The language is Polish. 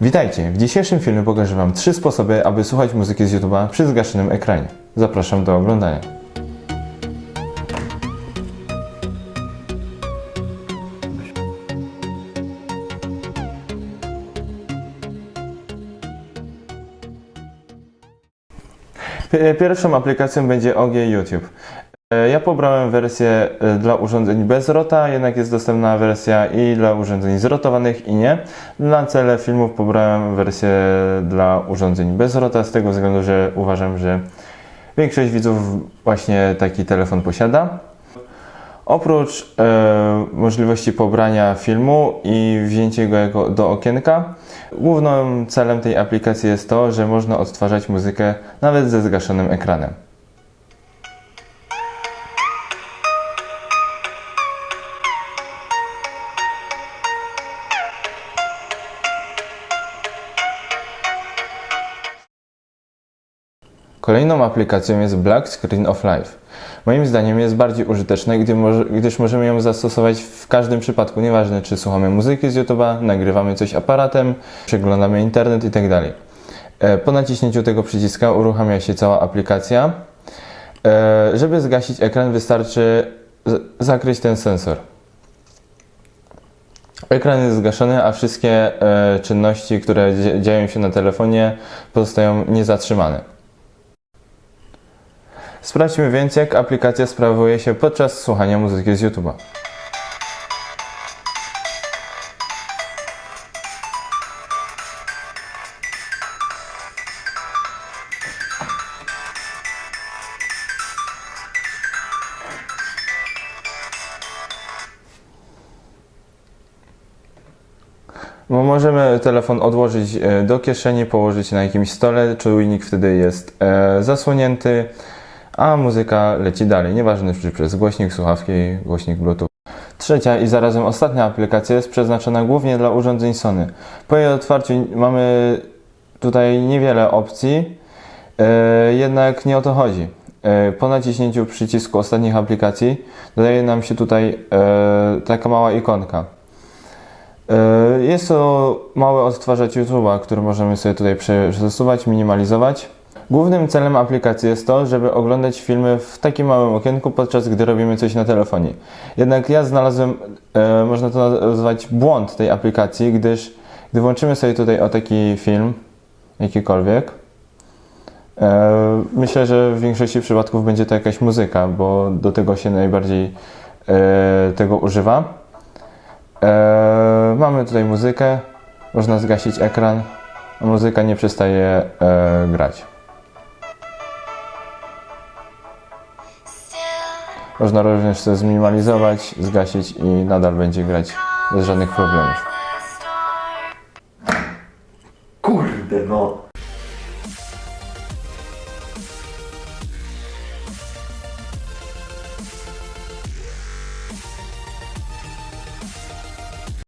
Witajcie! W dzisiejszym filmie pokażę Wam trzy sposoby, aby słuchać muzyki z YouTube'a przy zgaszonym ekranie. Zapraszam do oglądania. Pi- Pierwszą aplikacją będzie OG YouTube. E, Ja pobrałem wersję e, dla urządzeń bez rota, jednak jest dostępna wersja i dla urządzeń zrotowanych i nie. Na cele filmów pobrałem wersję dla urządzeń bez rota, z tego względu, że uważam, że większość widzów właśnie taki telefon posiada. Oprócz e, możliwości pobrania filmu i wzięcia go jako do okienka, głównym celem tej aplikacji jest to, że można odtwarzać muzykę nawet ze zgaszonym ekranem. Kolejną aplikacją jest Black Screen of Life. Moim zdaniem jest bardziej użyteczna, gdyż możemy ją zastosować w każdym przypadku, nieważne czy słuchamy muzyki z YouTube'a, nagrywamy coś aparatem, przeglądamy internet itd. E, Po naciśnięciu tego przyciska uruchamia się cała aplikacja. E, Żeby zgasić ekran wystarczy zakryć ten sensor. Ekran jest zgaszony, a wszystkie e, czynności, które dzie- dzieją się na telefonie pozostają niezatrzymane. Sprawdźmy więc, jak aplikacja sprawuje się podczas słuchania muzyki z YouTube'a. Bo możemy telefon odłożyć e, do kieszeni, położyć na jakimś stole, czujnik wtedy jest e, zasłonięty, a muzyka leci dalej, nieważne czy przez głośnik, słuchawki, głośnik Bluetooth. Trzecia i zarazem ostatnia aplikacja jest przeznaczona głównie dla urządzeń Sony. Po jej otwarciu mamy tutaj niewiele opcji, e, jednak nie o to chodzi. E, Po naciśnięciu przycisku ostatnich aplikacji dodaje nam się tutaj e, taka mała ikonka. Jest to mały odtwarzacz YouTube'a, który możemy sobie tutaj przesuwać, minimalizować. Głównym celem aplikacji jest to, żeby oglądać filmy w takim małym okienku, podczas gdy robimy coś na telefonie. Jednak ja znalazłem, e, można to nazwać błąd tej aplikacji, gdyż gdy włączymy sobie tutaj o taki film, jakikolwiek, e, myślę, że w większości przypadków będzie to jakaś muzyka, bo do tego się najbardziej e, tego używa. E, mamy tutaj muzykę, można zgasić ekran, a muzyka nie przestaje e, grać. Można również sobie zminimalizować, zgasić i nadal będzie grać bez żadnych problemów. Kurde no.